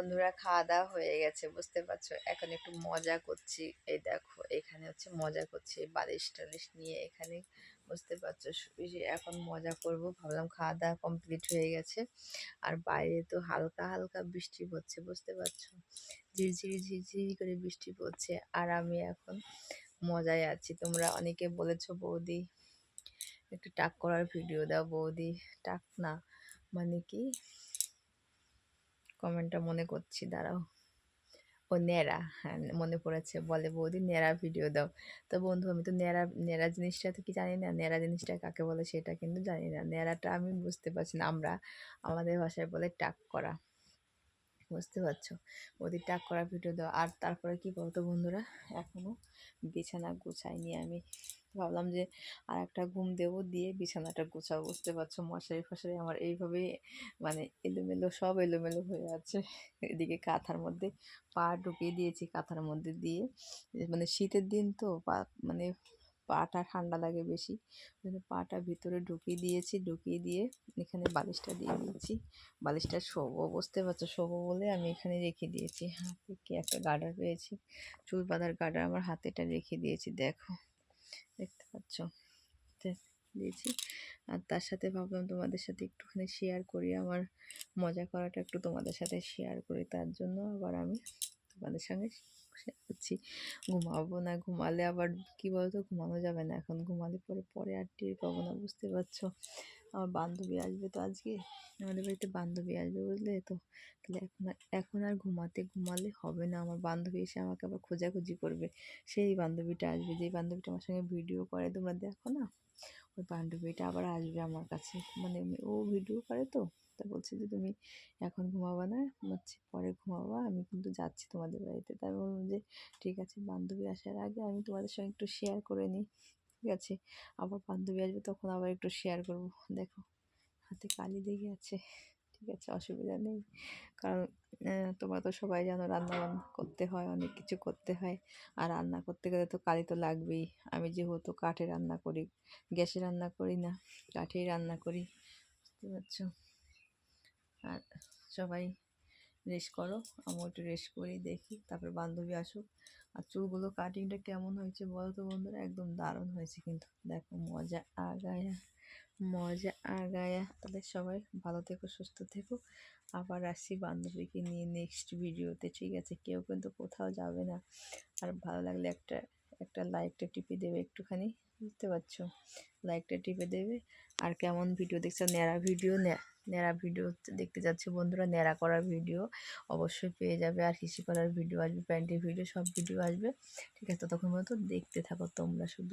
বন্ধুরা খাওয়া দাওয়া হয়ে গেছে, বুঝতে পারছ? এখন একটু মজা করছি। এই দেখো, এখানে হচ্ছে মজা করছি বালিশ টালিশ নিয়ে এখানে, বুঝতে পারছ? এখন মজা করব, ভাবলাম খাওয়া দাওয়া কমপ্লিট হয়ে গেছে। আর বাইরে তো হালকা হালকা বৃষ্টি পড়ছে, বুঝতে পারছ? ঝিরঝিরি ঝিরঝিরি করে বৃষ্টি পড়ছে। আর আমি এখন মজায় আছি। তোমরা অনেকে বলেছ, বৌদি, একটু টাক করার ভিডিও দাও, বৌদি। টাক না মানে কি? কমেন্টটা মনে করছি, দাঁড়াও। ও ন্যাড়া হ্যাঁ মনে পড়েছে, বলে বৌদি ন্যাড়া ভিডিও দাও। তো বন্ধু, আমি তো ন্যাড়া ন্যাড়া জিনিসটা তো কি জানি না ন্যাড়া জিনিসটা কাকে বলে সেটা কিন্তু জানি না। ন্যাড়াটা আমি বুঝতে পারছি না, আমরা আমাদের ভাষায় বলে টাক করা। বুঝতে পারছ? ওদের টাক করা ভিডিও দাও। আর তারপরে কি বলতো বন্ধুরা এখনও বিছানা গুছাইনি আমি। ভাবলাম যে আর একটা ঘুম দেবো, দিয়ে বিছানাটা গুছাবো। বুঝতে পারছ, মশারি ফশারি আমার এইভাবেই মানে এলোমেলো, সব এলোমেলো হয়ে আছে। এদিকে কাঁথার মধ্যে পা ঢুকিয়ে দিয়েছি, কাঁথার মধ্যে দিয়ে। মানে শীতের দিন তো, পা মানে পাটা ঠান্ডা লাগে বেশি। পাটা ভিতরে ঢুকিয়ে দিয়েছি, ঢুকিয়ে দিয়ে এখানে বালিশটা দিয়ে দিয়েছি। বালিশটা শোবো, বুঝতে পারছ, শোবো বলে আমি এখানে রেখে দিয়েছি। হাতে কি একটা গার্ডার পেয়েছি। চুল বাঁধার গার্ডার আমার হাতেটা রেখে দিয়েছি, দেখো। দিয়েছি। আর তার সাথে ভাবলাম তোমাদের সাথে একটুখানি শেয়ার করি। আমার মজা করাটা একটু তোমাদের সাথে শেয়ার করি। তার জন্য আবার আমি তোমাদের সঙ্গে শেয়ার করছি। ঘুমাবো না, ঘুমালে আবার কি বলতো? ঘুমানো যাবে না। এখন ঘুমালে পরে পরে আর টের পাবো না, বুঝতে পারছ? আমার বান্ধবী আসবে তো আজকে আমাদের বাড়িতে বান্ধবী আসবে বুঝলে তো। তাহলে এখন আর এখন আর ঘুমাতে ঘুমালে হবে না। আমার বান্ধবী এসে আমাকে আবার খোঁজাখুঁজি করবে। সেই বান্ধবীটা আসবে, যেই বান্ধবীটা আমার সঙ্গে ভিডিও করে, তোমরা দেখো না? ওই বান্ধবীটা আবার আসবে আমার কাছে। মানে ও ভিডিও করে তো, তা বলছে যে তুমি এখন ঘুমাবা না হচ্ছে পরে ঘুমাবা, আমি কিন্তু যাচ্ছি তোমাদের বাড়িতে। তাই বললাম যে, ঠিক আছে, বান্ধবী আসার আগে আমি তোমাদের সঙ্গে একটু শেয়ার করে নিই। ঠিক আছে, আবার বান্ধবী আসবে তখন আবার একটু শেয়ার করব। দেখো, হাতে কালি লেগে আছে, ঠিক আছে, অসুবিধা নেই। কারণ তোমরা তো সবাই জানো রান্না বান্না করতে হয়, অনেক কিছু করতে হয়। আর রান্না করতে গেলে তো কালি তো লাগবেই। আমি যেহেতু কাঠে রান্না করি, গ্যাসে রান্না করি না, কাঠেই রান্না করি, বুঝতে পারছ? আর সবাই রেস্ট করো। আমিও একটু রেস্ট করি, দেখি। তারপরে বান্ধবী আসুক। আর চুলগুলো কাটিংটা কেমন হয়েছে বলো তো বন্ধুরা? একদম দারুণ হয়েছে কিন্তু। দেখো মজা আগায়া মজা আগায়া। তাদের সবাই ভালো থেকো, সুস্থ থেকো। আবার আসছি বান্ধবীকে নিয়ে নেক্সট ভিডিওতে ঠিক আছে, কেউ কিন্তু কোথাও যাবে না। আর ভালো লাগলে একটা একটা লাইকটা টিপে দেবে একটুখানি, বুঝতে পারছ? লাইকটা টিপে দেবে। আর কেমন ভিডিও দেখছ? ন্যাড়া ভিডিও ন্যাড়া ভিডিও দেখতে যাচ্ছে বন্ধুরা, ন্যাড়া করার ভিডিও অবশ্যই পেয়ে যাবে। আর হিসি করার ভিডিও আসবে, প্যান্টের ভিডিও সব ভিডিও আসবে। ঠিক আছে তখন মতো দেখতে থাকো তোমরা শুধু।